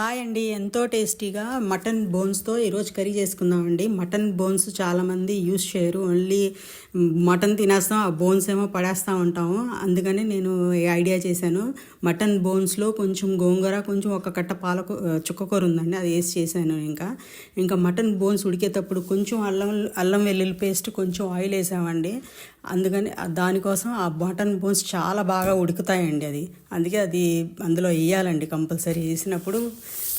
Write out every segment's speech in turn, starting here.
Hi అండి. ఎంతో టేస్టీగా మటన్ బోన్స్తో ఈరోజు కర్రీ చేసుకుందామండి. మటన్ బోన్స్ చాలామంది యూస్ చేయరు. ఓన్లీ మటన్ తినేస్తాం ఆ బోన్స్ ఏమో పడేస్తూ ఉంటాము. అందుకని నేను ఐడియా చేశాను మటన్ బోన్స్లో కొంచెం గోంగూర కొంచెం ఒక కట్ట పాలకు చుక్కకూర ఉందండి. అది వేసి చేశాను ఇంకా. ఇంకా మటన్ బోన్స్ ఉడికేటప్పుడు కొంచెం అల్లం అల్లం వెల్లుల్లి పేస్ట్ కొంచెం ఆయిల్ వేసామండి. అందుకని దానికోసం ఆ మటన్ బోన్స్ చాలా బాగా ఉడుకుతాయండి అది. అందుకే అది అందులో వేయాలండి కంపల్సరీ. వేసినప్పుడు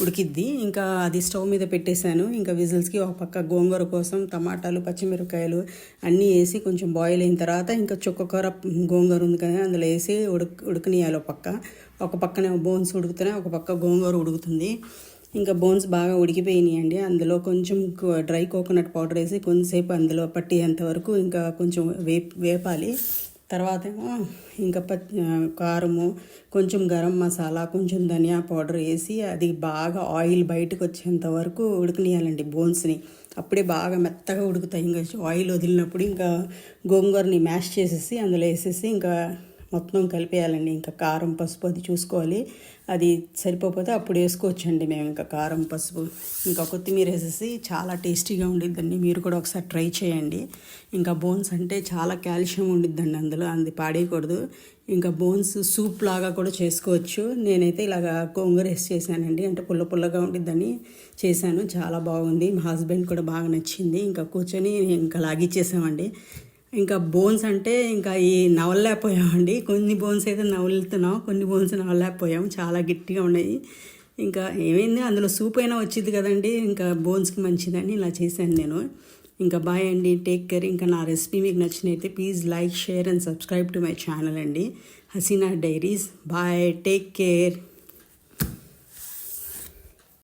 ఉడికిద్ది. ఇంకా అది స్టవ్ మీద పెట్టేశాను. ఇంకా విజిల్స్కి ఒక పక్క గోంగూర కోసం టమాటాలు పచ్చిమిరపకాయలు అన్నీ వేసి కొంచెం బాయిల్ అయిన తర్వాత ఇంకా చుక్కకూర గోంగూర ఉంది కదా అందులో వేసి ఉడక ఉడకనియాలి ఒక పక్క. ఒక పక్కనే బోన్స్ ఉడుకుతున్నాయి ఒక పక్క గోంగూర ఉడుకుతుంది. ఇంకా బోన్స్ బాగా ఉడికిపోయినాయండి. అందులో కొంచెం డ్రై కోకోనట్ పౌడర్ వేసి కొంతసేపు అందులో పట్టేంత వరకు ఇంకా కొంచెం వేప్ వేపాలి. తర్వాత ఏమో ఇంకా ప కారము కొంచెం గరం మసాలా కొంచెం ధనియా పౌడర్ వేసి అది బాగా ఆయిల్ బయటకు వచ్చేంత వరకు ఉడకనియాలండి బోన్స్ని. అప్పుడే బాగా మెత్తగా ఉడుకుతాయి. ఇంకా ఆయిల్ వదిలినప్పుడు ఇంకా గోంగూరని మ్యాష్ చేసేసి అందులో వేసేసి ఇంకా మొత్తం కలిపేయాలండి. ఇంకా కారం పసుపు అది చూసుకోవాలి. అది సరిపోతే అప్పుడు వేసుకోవచ్చండి మేము ఇంకా కారం పసుపు. ఇంకా కొత్తిమీర వేసేసి చాలా టేస్టీగా ఉండిద్దండి. మీరు కూడా ఒకసారి ట్రై చేయండి. ఇంకా బోన్స్ అంటే చాలా కాల్షియం ఉండిద్దండి అందులో. అంది పాడేయకూడదు. ఇంకా బోన్స్ సూప్ లాగా కూడా చేసుకోవచ్చు. నేనైతే ఇలాగా కొంగరేసి చేశానండి. అంటే పుల్ల పుల్లగా ఉండిద్దని చేశాను. చాలా బాగుంది. మా హస్బెండ్ కూడా బాగా నచ్చింది. ఇంకా కూర్చొని ఇంకా లాగిచ్చేసామండి. ఇంకా బోన్స్ అంటే ఇంకా ఈ నవలలేకపోయామండి కొన్ని బోన్స్ అయితే నవలుతున్నాం కొన్ని బోన్స్ నవలలేకపోయాం చాలా గట్టిగా ఉన్నాయి. ఇంకా ఏమైంది? అందులో సూప్ అయినా వచ్చింది కదండి. ఇంకా బోన్స్కి మంచిదని ఇలా చేశాను నేను. ఇంకా బాయ్ అండి. Take care. ఇంకా నా రెసిపీ మీకు నచ్చినైతే please like share and subscribe to my channel అండి. Haseena diaries. Bye. Take care.